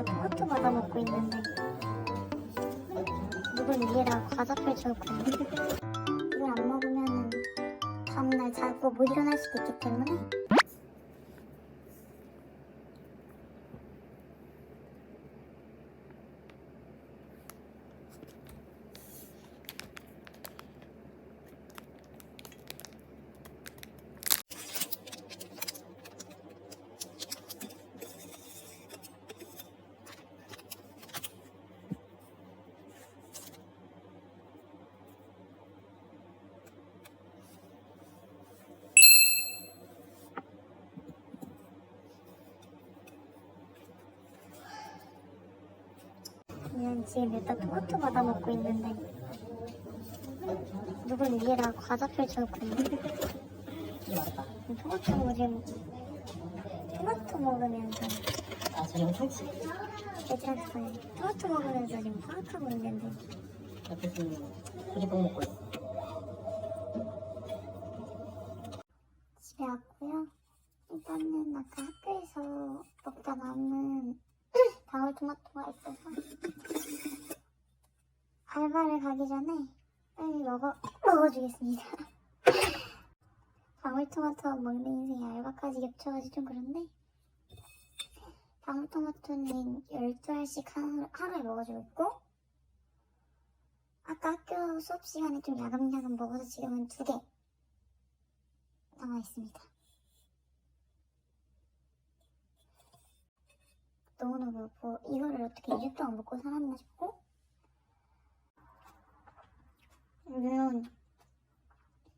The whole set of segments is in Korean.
아침에부터 토마토 받아 먹고 있는데. 누군 위에다 과자 펼쳐놓고 있네 이걸 안 먹으면 다음날 자고 못 일어날 수도 있기 때문에 그냥 일단 토마토 받아 먹고 있는데 누군 위에다 과자 펼쳐놓고 토마토 지금 토마토 먹으면서 아, 저 영상 치 애들한테 보내 토마토 먹으면서 지금 파악하고 있는데. 옆에서 고기빵 먹고 있어. 집에 왔고요. 일단은 아까 학교에서 먹다 남은 방울토마토가 있어서 알바를 가기 전에 빨리 먹어, 먹어주겠습니다. 방울토마토 먹는 인생이 알바까지 겹쳐가지고 좀 그런데 방울토마토는 12알씩 하루, 하루에 먹어주고 있고 아까 학교 수업 시간에 좀 야금야금 먹어서 지금은 두 개 남아있습니다 너무너무 뭐 이거를 어떻게 2주 동안 먹고 살았나 싶고. 물론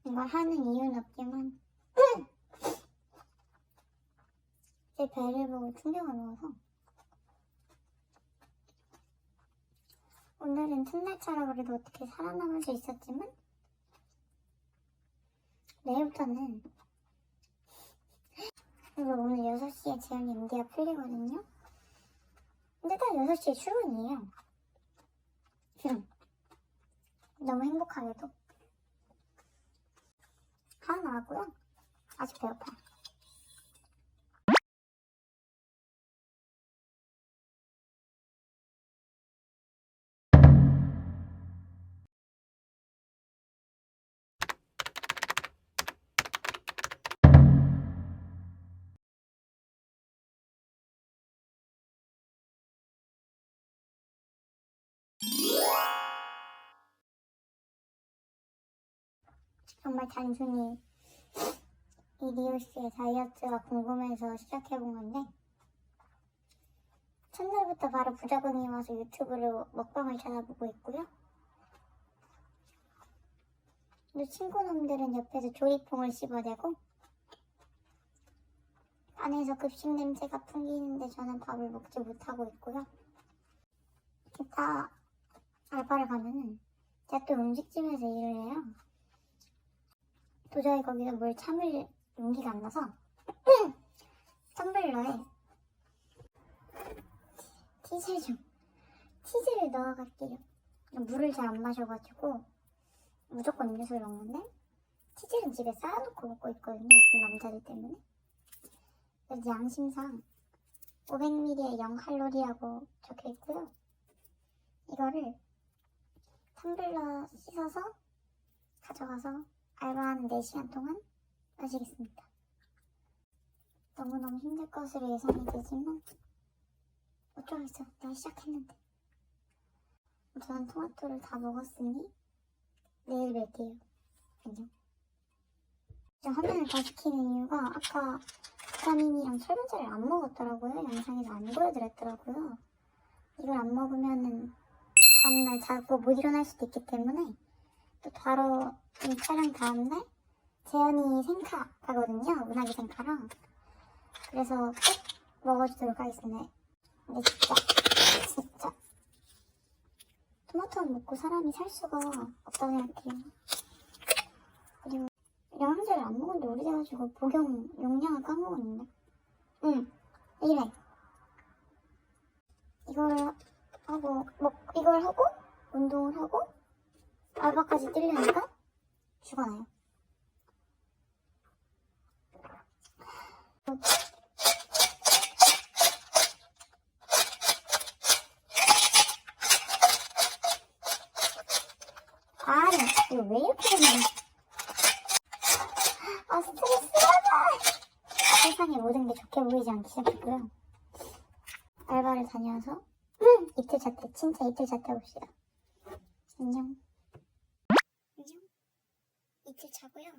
이걸 하는 이유는 없지만 제 배를 보고 충격을 먹어서 오늘은 첫날차라 그래도 어떻게 살아남을 수 있었지만 내일부터는 그리고 오늘 6시에 재현이 MD가 풀리거든요 근데 딱 6시에 출근이에요. 흠. 너무 행복하게도. 하나 나왔고요. 아직 배고파 정말 단순히 이디오스의 다이어트가 궁금해서 시작해본 건데 첫날부터 바로 부작용이 와서 유튜브로 먹방을 찾아보고 있고요. 또 친구놈들은 옆에서 조리퐁을 씹어대고 안에서 급식 냄새가 풍기는데 저는 밥을 먹지 못하고 있고요. 이따 알바를 가면은 제가 또 음식점에서 일을 해요. 도저히 거기서 뭘 참을 용기가 안 나서 텀블러에 치즈 좀 치즈를 넣어갈게요. 물을 잘 안 마셔가지고 무조건 음료수를 먹는데 치즈는 집에 쌓아놓고 먹고 있거든요. 어떤 남자들 때문에. 그래서 양심상 500ml에 0 칼로리라고 적혀 있고요. 이거를 텀블러 씻어서 가져가서 알바하는 4시간 동안 마시겠습니다. 너무너무 힘들 것으로 예상이 되지만 어쩌겠어. 내가 시작했는데. 저는 토마토를 다 먹었으니 내일 뵐게요. 안녕. 저 화면을 다 시 키는 이유가 아까 비타민이랑 철분제를 안 먹었더라고요. 영상에서 안 보여드렸더라고요. 이걸 안 먹으면은 다음날 자고 못 일어날 수도 있기 때문에 또 바로 이 촬영 다음날 재현이 생카 가거든요. 문학이 생카랑. 그래서 꼭 먹어주도록 하겠습니다. 근데 진짜, 진짜. 토마토 먹고 사람이 살 수가 없다고 생각해요. 그리고 영양제를 안 먹은 지 오래돼가지고 복용 용량을 까먹었는데. 응, 이래. 이걸 하고, 먹, 이걸 하고, 운동을 하고, 알바까지 뛰려니까 죽어나요. 아니, 이거 왜 이렇게 됐냐. 아, 스트레스 받아! 세상의 모든 게 좋게 보이지 않기 시작했고요. 알바를 다녀와서 음, 이틀 잤대. 진짜 이틀 잤대 봅시다. 안녕. 이틀 자고요.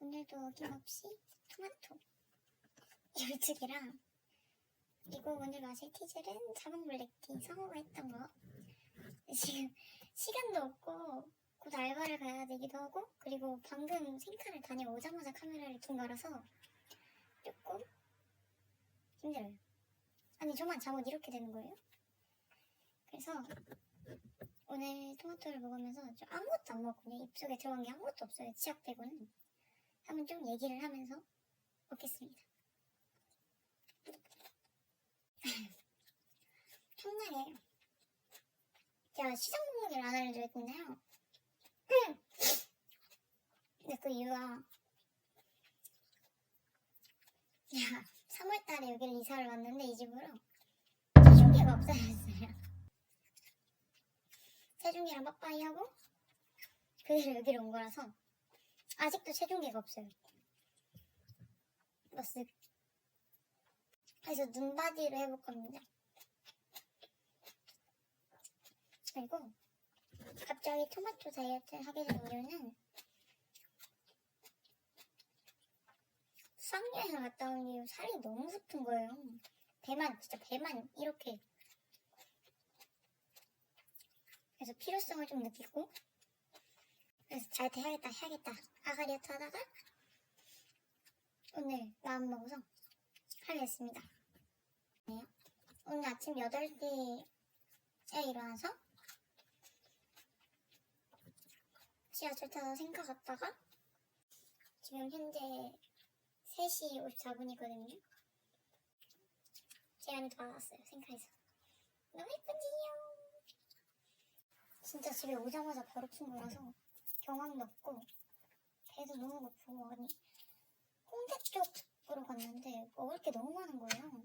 오늘도 어김없이 토마토 열두개랑 그리고 오늘 마실 티즐은 자몽 블랙티 성우가 했던 거 지금 시간도 없고 곧 알바를 가야 되기도 하고 그리고 방금 생카를 다녀오자마자 카메라를 둔 거라서 조금 힘들어요 아니 저만 잠옷 이렇게 되는 거예요? 그래서 오늘 토마토를 먹으면서 좀 아무것도 안 먹거든요 입속에 들어간 게 아무것도 없어요 치약 빼고는 한번 좀 얘기를 하면서 먹겠습니다 첫날에 제가 시장 목록을 안 알려드렸잖아요. 근데 그 이유가 제가 3월달에 여기를 이사를 왔는데 이 집으로 체중계가 없어졌어요. 체중계랑 빠빠이 하고 그대로 여기로 온 거라서 아직도 체중계가 없어요. 버스. 그래서 눈바디를 해볼 겁니다. 그리고 갑자기 토마토 다이어트를 하게 된 이유는 수학여행을 갔다 온 이후 살이 너무 붙은 거예요. 배만 진짜 배만 이렇게 그래서 필요성을 좀 느끼고 그래서 잘 돼야겠다 해야겠다 아가리아트 하다가 오늘 마음 먹어서 하게 됐습니다. 네. 오늘 아침 8시에 일어나서 지하철 타서 생가 갔다가 지금 현재 3시 54분이거든요. 제안이 받았어요. 생가에서. 너무 예쁜지요? 진짜 집에 오자마자 바로 춘 거라서 경황도 없고 배도 너무 고프고 아니 홍대 쪽으로 갔는데 먹을 게 너무 많은 거예요.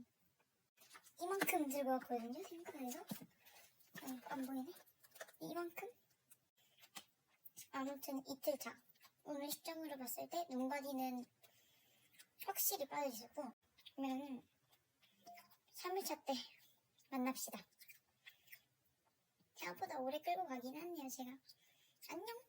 이만큼 들고 왔거든요. 생가에서. 어, 안 보이네? 이만큼? 아무튼 이틀 차. 오늘 시점으로 봤을 때 눈바디는 확실히 빠져있었고 그러면 3일차 때 만납시다. 생각보다 오래 끌고 가긴 했네요 제가. 안녕.